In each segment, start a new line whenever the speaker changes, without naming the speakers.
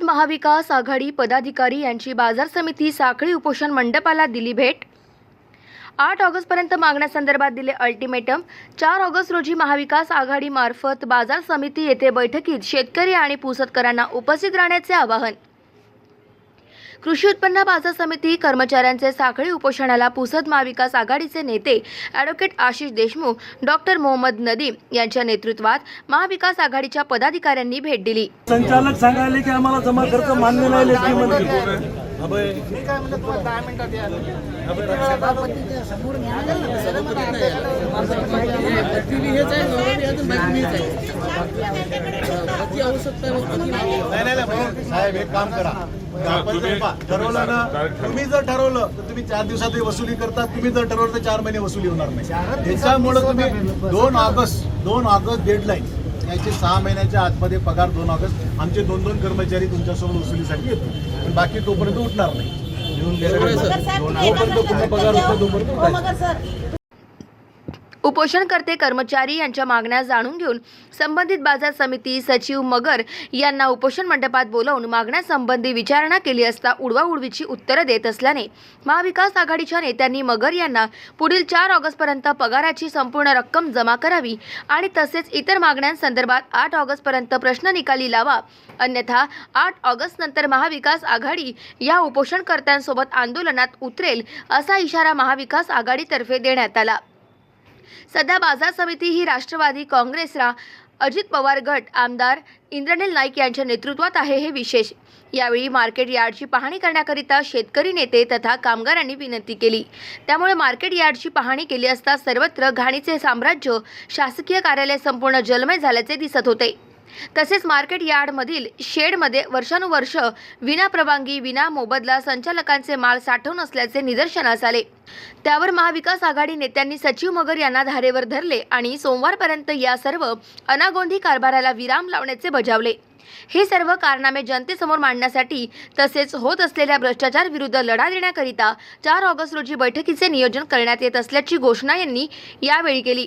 पुसद महाविकास आघाडी पदाधिकारी यांची बाजार समिती साखळी उपोषण मंडपाला दिली भेट. आठ ऑगस्टपर्यंत मागण्यासंदर्भात दिले अल्टिमेटम. चार ऑगस्ट रोजी महाविकास आघाडीमार्फत बाजार समिती येथे बैठकीत शेतकरी आणि पुसतकरांना उपस्थित राहण्याचे आवाहन. कृषी उत्पन्न बाजार समिती कर्मचाऱ्यांचे साखळी उपोषणाला पुसद महाविकास आघाडीचे नेते ॲडव्होकेट आशिष देशमुख डॉक्टर मोहम्मद नदीम यांच्या नेतृत्वात महाविकास आघाडीच्या पदाधिकाऱ्यांनी भेट दिली.
संचालक सांगायले की आम्हाला जमा खर्च मान्य नाही लेखीमध्ये
मी काय म्हणलं तुम्हाला दहा मिनिटात या. किती वेळा बाबांनी ते समोर न्यायला लागलं. ना, सगळं मला
नाही. नाही? नाही साहेब एक काम करा. ठरवलं ना तुम्ही जर ठरवलं तर तुम्ही चार दिवसात वसुली करता तुम्ही जर ठरवलं तर चार महिने वसुली होणार नाही. त्याच्यामुळे तुम्ही दोन ऑगस्ट दोन ऑगस्ट डेडलाईन. याचे सहा महिन्याच्या आतमध्ये पगार दोन ऑगस्ट. आमचे दोन दोन कर्मचारी तुमच्यासोबत वसुलीसाठी येतो पण बाकी तोपर्यंत उठणार नाही. जोपर्यंत पूर्ण पगार होतो तोपर्यंत उठायचं.
उपोषणकर्ते कर्मचारी यांच्या मागण्या जाणून घेऊन संबंधित बाजार समिती सचिव मगर यांना उपोषण मंडपात बोलावून मागण्यासंबंधी विचारणा केली असता उडवाउडवीची उत्तरं देत असल्याने महाविकास आघाडीच्या नेत्यांनी मगर यांना पुढील चार ऑगस्टपर्यंत पगाराची संपूर्ण रक्कम जमा करावी आणि तसेच इतर मागण्यांसंदर्भात आठ ऑगस्टपर्यंत प्रश्न निकाली लावा. अन्यथा आठ ऑगस्ट नंतर महाविकास आघाडी या उपोषणकर्त्यांसोबत आंदोलनात उतरेल असा इशारा महाविकास आघाडीतर्फे देण्यात आला. सध्या बाजार समिती ही राष्ट्रवादी काँग्रेसला अजित पवार गट आमदार इंद्रनील नाईक यांच्या नेतृत्वात आहे हे विशेष. यावेळी मार्केट यार्डची पाहणी करण्याकरिता शेतकरी नेते तथा कामगारांनी विनंती केली. त्यामुळे मार्केट यार्डची पाहणी केली असता सर्वत्र घाणीचे साम्राज्य शासकीय कार्यालय संपूर्ण जलमय झाल्याचे दिसत होते. तसेच मार्केट यार्डमधील शेडमध्ये वर्षानुवर्ष विना परवानगी विना मोबदला संचालकांचे माल साठवून असल्याचे निदर्शनास आले. त्यावर महाविकास आघाडी नेत्यांनी सचिव मगर यांना धारेवर धरले आणि सोमवारपर्यंत या सर्व अनागोंधी कारभाराला विराम लावण्याचे बजावले. हे सर्व कारनामे जनतेसमोर मांडण्यासाठी तसेच होत असलेल्या भ्रष्टाचार विरुद्ध लढा देण्याकरिता चार ऑगस्ट रोजी बैठकीचे नियोजन करण्यात येत असल्याची घोषणा यांनी यावेळी केली.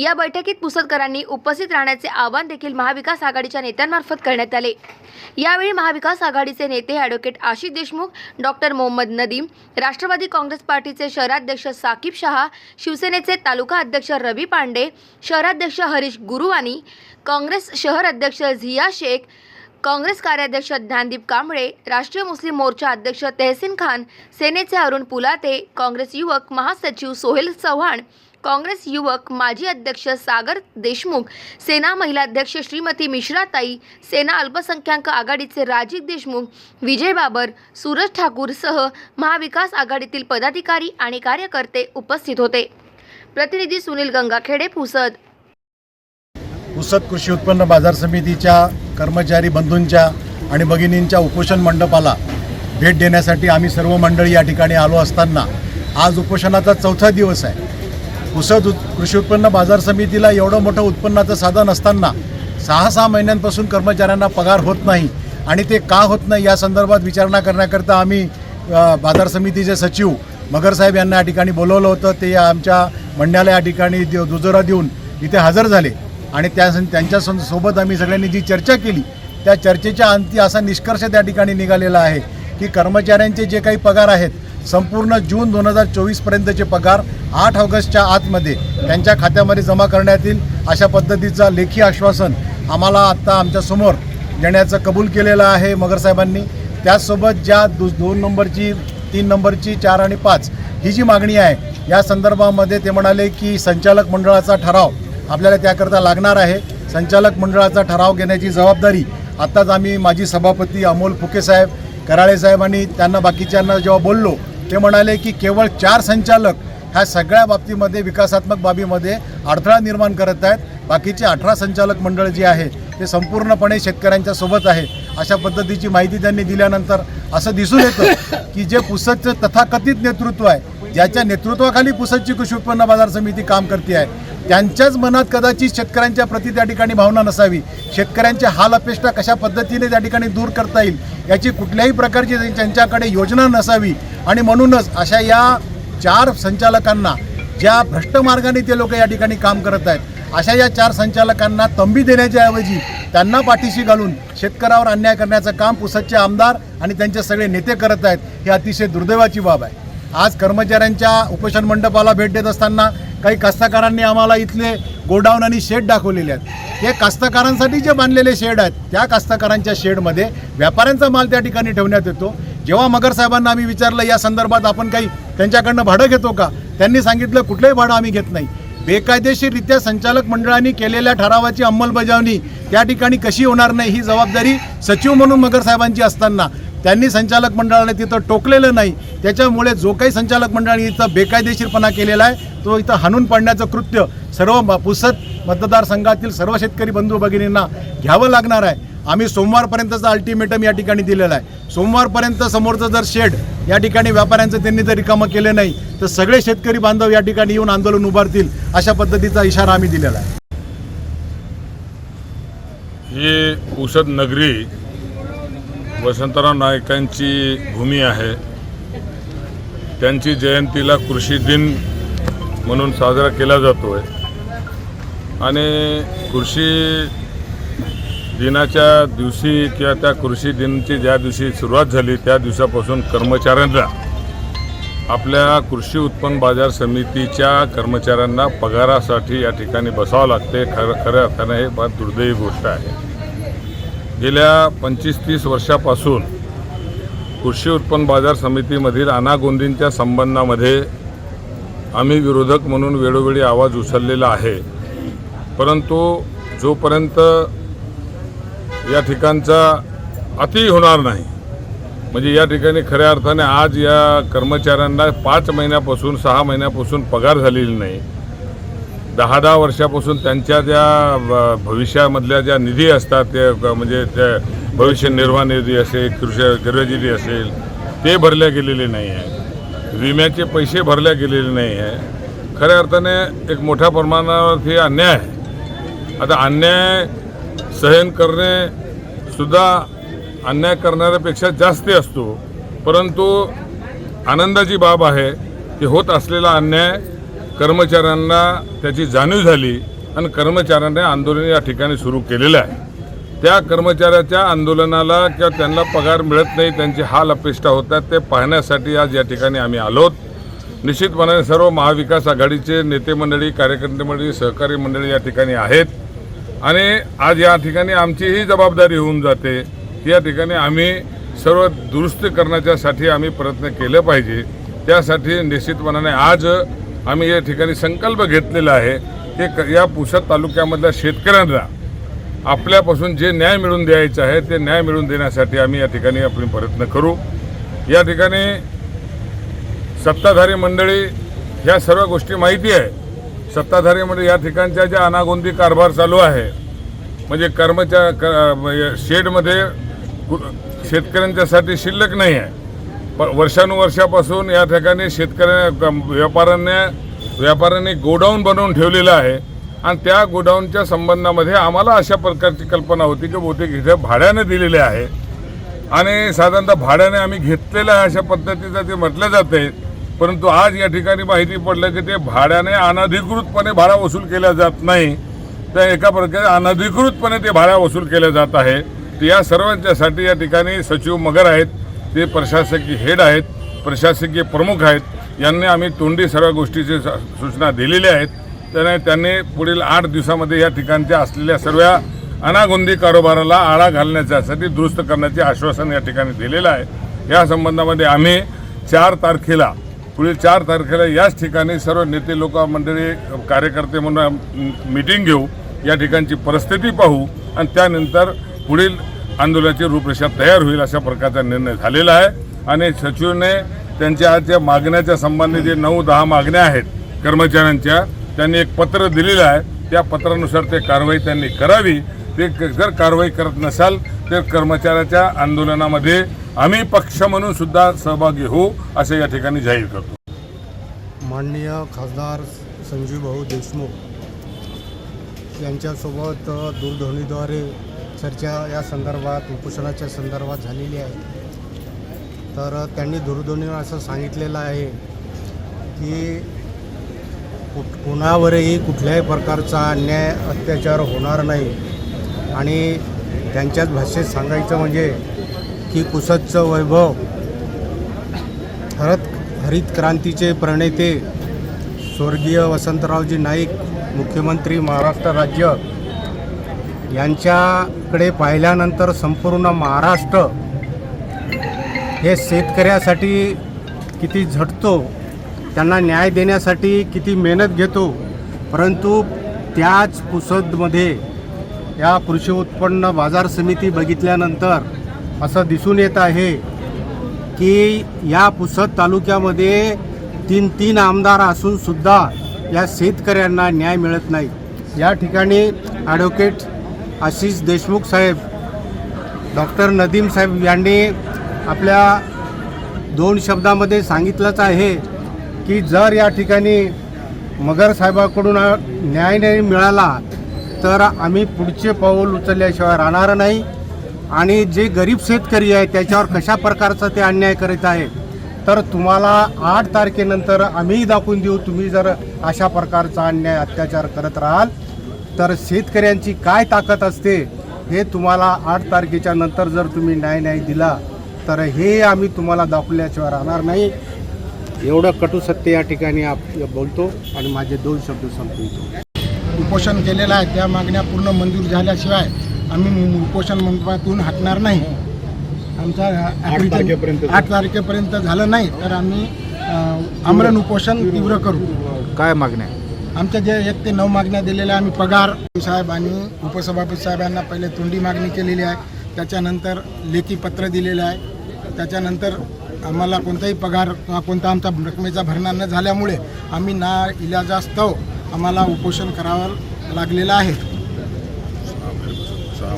या बैठकीत पुसदकरांनी उपस्थित राहण्याचे आवाहन देखील महाविकास आघाडीच्या नेत्यांमार्फत करण्यात आले. यावेळी महाविकास आघाडीचे नेते advocate Ashish Deshmukh doctor Mohammad Nadeem Rashtravadi Congress पार्टीचे शहराध्यक्ष साकीब शहा शिवसेनेचे तालुका अध्यक्ष रवी पांडे शहराध्यक्ष हरीश गुरुवानी काँग्रेस शहर अध्यक्ष झिया शेख काँग्रेस कार्याध्यक्ष ज्ञानदीप कांबळे राष्ट्रीय मुस्लिम मोर्चा अध्यक्ष तेहसीन खान सेनेचे अरुण पुलाते काँग्रेस युवक महासचिव सोहेल चव्हाण काँग्रेस युवक माजी अध्यक्ष सागर देशमुख सेना महिला अध्यक्ष श्रीमती मिश्राताई सेना अल्पसंख्याक आघाडीचे राजीव देशमुख विजय बाबर सूरज ठाकूरसह महाविकास आघाडीतील पदाधिकारी आणि कार्यकर्ते उपस्थित होते. प्रतिनिधी सुनील गंगाखेडे पुसद.
पुसद कृषी उत्पन्न बाजार समितीच्या कर्मचारी बंधूंच्या आणि भगिनींच्या उपोषण मंडपाला भेट देण्यासाठी आम्ही सर्व मंडळी या ठिकाणी आलो असताना आज उपोषणाचा चौथा दिवस आहे. पुसद उत् कृषी उत्पन्न बाजार समितीला एवढं मोठं उत्पन्नाचं साधन असताना सहा सहा महिन्यांपासून कर्मचाऱ्यांना पगार होत नाही आणि ते का होत नाही या संदर्भात विचारणा करण्याकरता आम्ही बाजार समितीचे सचिव मगरसाहेब यांना या ठिकाणी बोलवलं होतं. ते आमच्या मंडळाला या ठिकाणी दु- दुजोरा देऊन इथे हजर झाले. आणि त्या त्यांच्या सं- सोबत आम्ही सगळ्यांनी जी चर्चा केली त्या चर्चेच्या अंती असा निष्कर्ष त्या ठिकाणी निघालेला आहे की कर्मचाऱ्यांचे जे काही पगार आहेत संपूर्ण जून दोन हजार चोवीसपर्यंतचे पगार आठ ऑगस्टच्या आतमध्ये त्यांच्या खात्यामध्ये जमा करण्यात येईल अशा पद्धतीचा लेखी आश्वासन आम्हाला आत्ता आमच्यासमोर देण्याचं कबूल केलेलं आहे मगरसाहेबांनी. त्याचसोबत ज्या दु दोन नंबरची तीन नंबरची चार आणि पाच ही जी मागणी आहे या संदर्भामध्ये ते म्हणाले की संचालक मंडळाचा ठराव आपल्याला त्याकरता लागणार आहे. संचालक मंडळाचा ठराव घेण्याची जबाबदारी आत्ताच आम्ही माजी सभापती अमोल फुके साहेब कराळे साहेब आणि त्यांना बाकीच्यांना जेव्हा बोललो ते म्हणाले की केवळ चार संचालक ह्या सगळ्या बाबतीमध्ये विकासात्मक बाबीमध्ये अडथळा निर्माण करत आहेत. बाकीचे अठरा संचालक मंडळ जे आहे ते संपूर्णपणे शेतकऱ्यांच्या सोबत आहे. अशा पद्धतीची माहिती त्यांनी दिल्यानंतर असं दिसून येतं की जे पुसदचं तथाकथित नेतृत्व आहे ज्याच्या नेतृत्वाखाली पुसदची कृषी उत्पन्न बाजार समिती काम करते आहे. त्यांच्याच मनात कदाचित शेतकऱ्यांच्या प्रति त्या ठिकाणी भावना नसावी. शेतकऱ्यांच्या हाल अपेष्टा कशा पद्धतीने त्या ठिकाणी दूर करता येईल याची कुठल्याही प्रकारची त्यांच्याकडे योजना नसावी. आणि म्हणूनच अशा या चार संचालकांना ज्या भ्रष्ट मार्गाने ते लोक या ठिकाणी काम करत आहेत अशा या चार संचालकांना तंबी देण्याच्या ऐवजी त्यांना पाठीशी घालून शेतकऱ्यावर अन्याय करण्याचं काम पुसदचे आमदार आणि त्यांचे सगळे नेते करत आहेत ही अतिशय दुर्दैवाची बाब आहे. आज कर्मचाऱ्यांच्या उपोषण मंडपाला भेट देत असताना काही कास्तकारांनी आम्हाला इथले गोडाऊन आणि शेड दाखवलेले आहेत. हे कास्तकारांसाठी जे बांधलेले शेड आहेत त्या कास्तकारांच्या शेडमध्ये व्यापाऱ्यांचा माल त्या ठिकाणी ठेवण्यात येतो. जेव्हा मगर साहेबांना आम्ही विचारलं या संदर्भात आपण काही त्यांच्याकडनं भाडं घेतो का? त्यांनी सांगितलं कुठलंही भाडं आम्ही घेत नाही. बेकायदेशीररित्या संचालक मंडळाने केलेल्या ठरावाची अंमलबजावणी त्या ठिकाणी कशी होणार नाही ही जबाबदारी सचिव म्हणून मगर साहेबांची असताना त्यांनी संचालक मंडळाने तिथं टोकलेलं नाही. त्याच्यामुळे जो काही संचालक मंडळाने इथं बेकायदेशीरपणा केलेला आहे तो इथं हाणून पाडण्याचं कृत्य सर्व पुसत पुसद मतदारसंघातील सर्व शेतकरी बंधू भगिनींना घ्यावं लागणार आहे. आम्ही सोमवारपर्यंतचा अल्टिमेटम या ठिकाणी दिलेला आहे. सोमवारपर्यंत समोरचं जर शेड या ठिकाणी व्यापाऱ्यांचं त्यांनी जर रिकामं केलं नाही तर सगळे शेतकरी बांधव या ठिकाणी येऊन आंदोलन उभारतील अशा पद्धतीचा इशारा आम्ही दिलेला आहे.
ही पुसद नगरी वसंतराव नायकांची भूमी आहे. त्यांची जयंतीला कृषी दिन म्हणून साजरा केला जातो आहे आणि कृषी दिनाच्या दिवशी किंवा त्या कृषी दिनची ज्या दिवशी सुरुवात झाली त्या दिवसापासून कर्मचाऱ्यांना आपल्या कृषी उत्पन्न बाजार समितीच्या कर्मचाऱ्यांना पगारासाठी या ठिकाणी बसावं लागते. खरं खऱ्या अर्थानं हे फार दुर्दैवी गोष्ट आहे. गेल्या पंचवीस तीस वर्षापासून कृषी उत्पन्न बाजार समितीमधील अनागोंदींच्या संबंधामध्ये आम्ही विरोधक म्हणून वेळोवेळी आवाज उचललेला आहे. परंतु जोपर्यंत या ठिकाणचा अति होणार नाही म्हणजे या ठिकाणी खऱ्या अर्थाने आज या कर्मचाऱ्यांना पाच महिन्यापासून सहा महिन्यापासून पगार झालेली नाही. दहा दहा वर्षापासून त्यांच्या ज्या भविष्यामधल्या ज्या निधी असतात ते म्हणजे त्या भविष्य निर्वाह निधी असेल कृषी गृहनिधी असेल ते भरल्या गेलेले नाही आहे. विम्याचे पैसे भरल्या गेलेले नाही आहे. खऱ्या अर्थाने एक मोठ्या प्रमाणावरती अन्याय आहे. आता अन्याय सहन करणे सुद्धा अन्याय करणाऱ्यापेक्षा जास्त असतो. परंतु आनंदाची बाब आहे की होत असलेला अन्याय कर्मचाऱ्यांना त्याची जाणीव झाली आणि कर्मचाऱ्यांनी आंदोलन या ठिकाणी सुरू केलेलं आहे. त्या कर्मचाऱ्याच्या आंदोलनाला किंवा त्यांना पगार मिळत नाही त्यांची हाल अपेष्टा होतात ते पाहण्यासाठी आज या ठिकाणी आम्ही आलोत निश्चितपणे सर्व महाविकास आघाडीचे नेते मंडळी कार्यकर्ते मंडळी सहकारी मंडळी या ठिकाणी आहेत. आणि आज या ठिकाणी आमची ही जबाबदारी होऊन जाते. या ठिकाणी आम्ही सर्व दुरुस्त करण्याच्यासाठी आम्ही प्रयत्न केले पाहिजे. त्यासाठी निश्चितपणाने आज आम्ही या ठिकाणी संकल्प घेतलेला आहे की क- या पुसद तालुक्यामधल्या शेतकऱ्यांना आपल्यापासून जे न्याय मिळवून द्यायचं आहे ते न्याय मिळवून देण्यासाठी आम्ही या ठिकाणी आपण प्रयत्न करू. या ठिकाणी सत्ताधारी मंडळी ह्या सर्व गोष्टी माहिती आहे. सत्ताधारी मंडळी या ठिकाणच्या ज्या अनागोंदी कारभार चालू आहे म्हणजे कर्मचा क- म्हणजे शेडमध्ये शेतकऱ्यांच्यासाठी शिल्लक नाही आहे. वर्षानुवर्षापासून या ठिकाणी शेतकऱ्या व्यापाऱ्यांना व्यापाऱ्यांनी गोडाऊन बनवून ठेवलेलं आहे. आणि त्या गोडाऊनच्या संबंधामध्ये आम्हाला अशा प्रकारची कल्पना होती की बहुतेक इथे भाड्याने दिलेले आहे. आणि साधारणतः भाड्याने आम्ही घेतलेलं आहे अशा पद्धतीचं ते म्हटलं जाते परंतु आज या ठिकाणी माहिती पडलं की ते भाड्याने अनधिकृतपणे भाडा वसूल केला जात नाही. तर एका प्रकारे अनधिकृतपणे ते भाड्या वसूल केलं जात आहे. या सर्वांच्यासाठी या ठिकाणी सचिव मगर आहेत. ते प्रशासकीय हेड आहेत प्रशासकीय प्रमुख आहेत यांनी आम्ही तोंडी सर्व गोष्टीची स- सूचना दिलेल्या आहेत. त्याने त्यांनी पुढील आठ दिवसामध्ये या ठिकाणच्या असलेल्या सर्व अनागोंदी कारोबाराला आळा घालण्याच्यासाठी दुरुस्त करण्याचे आश्वासन या ठिकाणी दिलेलं आहे. या संबंधामध्ये आम्ही चार तारखेला पुढील चार तारखेला याच ठिकाणी सर्व नेते लोक मंडळी कार्यकर्ते म्हणून मिटिंग घेऊ या ठिकाणची परिस्थिती पाहू आणि त्यानंतर पुढील आंदोलनाची रूपरेषा तयार होईल अशा प्रकारचा निर्णय झालेला आहे. आणि सचिवने त्यांच्या आजच्या मागण्याच्या संबंधी जे नऊ दहा मागण्या आहेत कर्मचाऱ्यांच्या त्यांनी एक पत्र दिलेलं आहे. त्या पत्रानुसार ते कारवाई त्यांनी करावी. ते क- जर कारवाई करत नसाल तर कर्मचाऱ्याच्या आंदोलनामध्ये आम्ही पक्ष म्हणून सुद्धा सहभागी होऊ असं या ठिकाणी जाहीर करतो.
माननीय खासदार संजीव भाऊ देशमुख यांच्यासोबत दूरध्वनीद्वारे चर्चा या संदर्भात उपोषणाच्या संदर्भात झालेली आहे. तर त्यांनी दूरध्वनीवर असं सांगितलेलं आहे की कुठ कोणावरही कुठल्याही प्रकारचा अन्याय अत्याचार होणार नाही. आणि त्यांच्याच भाषेत सांगायचं म्हणजे की कुसतचं वैभव हरत हरित क्रांतीचे प्रणेते स्वर्गीय वसंतरावजी नाईक मुख्यमंत्री महाराष्ट्र राज्य यांच्याकडे पाहिल्यानंतर संपूर्ण महाराष्ट्र हे शेतकऱ्यासाठी किती झटतो त्यांना न्याय देण्यासाठी किती मेहनत घेतो परंतु त्याच पुसदमध्ये या कृषी उत्पन्न बाजार समिती बघितल्यानंतर असं दिसून येत आहे की या पुसद तालुक्यामध्ये तीन तीन आमदार असूनसुद्धा या शेतकऱ्यांना न्याय मिळत नाही. या ठिकाणी ॲडव्होकेट आशिष देशमुख साहेब डॉक्टर नदीम साहेब यांनी आपल्या दोन शब्दामध्ये सांगितलंच आहे की जर या ठिकाणी मगर साहेबाकडून न्याय नाही मिळाला तर आम्ही पुढचे पाऊल उचलल्याशिवाय राहणार नाही. आणि जे गरीब शेतकरी आहे त्याच्यावर कशा प्रकारचा ते अन्याय करीत आहे तर तुम्हाला आठ तारखेनंतर आम्हीही दाखवून देऊ तुम्ही जर अशा प्रकारचा अन्याय अत्याचार करत राहाल तर शेतकऱ्यांची काय ताकद असते हे तुम्हाला आठ तारखेच्या नंतर जर तुम्ही न्याय नाही दिला तर हे आम्ही तुम्हाला दाखवल्याशिवाय राहणार नाही. एवढं कटू सत्य या ठिकाणी आप बोलतो आणि माझे दोन शब्द संपवितो.
उपोषण केलेलं आहे त्या मागण्या पूर्ण मंजूर झाल्याशिवाय आम्ही उपोषण मंडपातून हटणार नाही. आमचा
तारखेपर्यंत.
आठ तारखेपर्यंत झालं नाही तर आम्ही आमरण उपोषण तीव्र करू.
काय मागण्या?
आमच्या जे एक ते नऊ मागण्या दिलेल्या आम्ही पगार साहेब आणि उपसभापती साहेबांना पहिले तोंडी मागणी केलेली आहे. त्याच्यानंतर लेखी पत्र दिलेलं आहे. त्याच्यानंतर आम्हाला कोणताही पगार किंवा कोणता आमचा रकमेचा भरणा न झाल्यामुळे आम्ही ना इलाजास्तव आम्हाला उपोषण करावं लागलेलं आहे.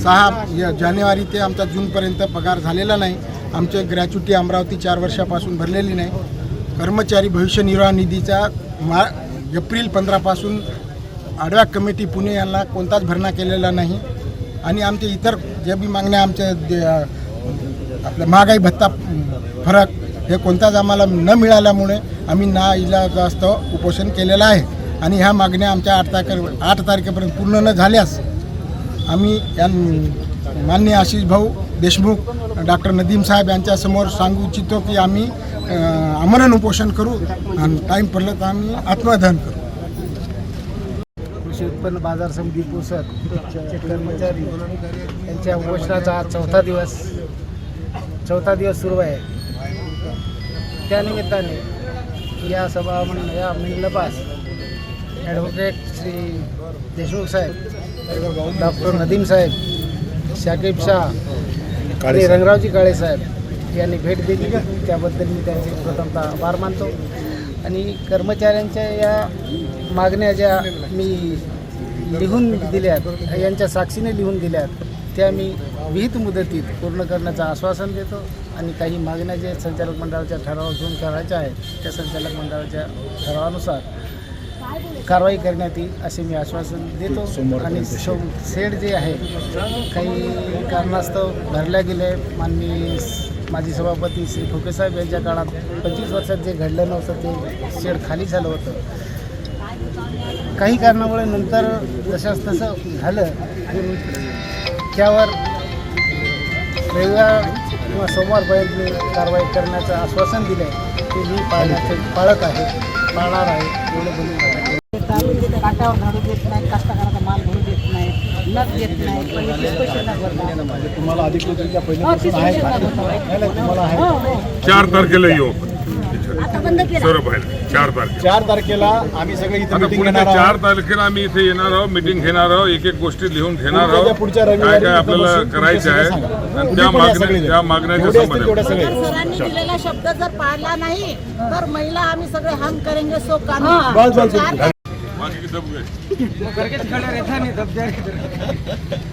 सहा या जानेवारी ते आमचा जूनपर्यंत पगार झालेला नाही. आमचे ग्रॅच्युटी अमरावती चार वर्षापासून भरलेली नाही. कर्मचारी भविष्य निर्वाह निधीचा मा एप्रिल पंधरापासून आडव्या कमिटी पुणे यांना कोणताच भरणा केलेला नाही. आणि आमचे इतर जे बी मागण्या आमच्या आपल्या महागाई भत्ता फरक हे कोणताच आम्हाला न मिळाल्यामुळे आम्ही ना इलाजास्तव उपोषण केलेलं आहे. आणि ह्या मागण्या आमच्या आठ तारखे आठ तारखेपर्यंत पूर्ण न झाल्यास आम्ही या मान्य आशिष भाऊ देशमुख डॉक्टर नदीम साहेब यांच्यासमोर सांगू इच्छितो की आम्ही आमरण उपोषण करू आणि टाईम पडलं तर आम्ही आत्मदहन करू.
कृषी उत्पन्न बाजार समिती पुसद कर्मचारी यांच्या उपोषणाचा आज चौथा दिवस चौथा दिवस सुरू आहे. त्यानिमित्ताने या सभा या मंडपास ॲडव्होकेट श्री देशमुख साहेब डॉक्टर नदीम साहेब शाकिब शाह आणि रंगरावजी काळे साहेब यांनी भेट दिली त्याबद्दल मी त्यांचे प्रथमतः आभार मानतो. आणि कर्मचाऱ्यांच्या या मागण्या ज्या मी लिहून दिल्यात यांच्या साक्षीने लिहून दिल्यात त्या मी विहित मुदतीत पूर्ण करण्याचं आश्वासन देतो. आणि काही मागण्या जे संचालक मंडळाच्या ठराव घेऊन करायच्या आहेत त्या संचालक मंडळाच्या ठरावानुसार कारवाई करण्यात येईल असे मी आश्वासन देतो. आणि सो सेड जे आहे काही कारणास्तव भरल्या गेले माननीय माजी सभापती श्री ठोकेसाहेब यांच्या काळात पंचवीस वर्षात जे घडलं नव्हतं ते शेड खाली झालं होतं. काही कारणामुळे नंतर जशास तसं झालं. त्यावर रविवार किंवा सोमवारपर्यंत मी कारवाई करण्याचं आश्वासन दिलं आहे ते मी पाळण्याचे पाळत आहे. पाळणार आहे एवढं बोलून
काटावर झाडू देत नाही कास्तकाराचा माल भरू देत नाही नग देत नाही पहिले तीस पैसे नग भरतात
तुम्हाला अधिकृतरित्या
हो, तीस पैसे
का?
नग भरतात. हो, हो.
चार तारखेला येऊ आपण.
आता बंद केलं.
सर्व पाहिजे चार तारखेला.
चार तारखेला आम्ही सगळे इथे
आता
मिटिंग
पुढच्या
घेणार
चार
आहोत.
तारखेला आम्ही इथे येणार आहोत मिटिंग घेणार आहोत एक एक गोष्टी लिहून घेणार आहोत.
पुढच्या
काय
रविवारी
काय आपल्याला करायचं आहे.
उद्या
त्या मागण्या. त्या मागण्याच्या
जेवढे असतील तेवढे
संबंधात
सगळे.
सरांनी दिलेला शब्द जर पाळला नाही तर महिला आम्ही सगळे हम करेंगे सो काम
बस, बस, बस.
बाकी दब गए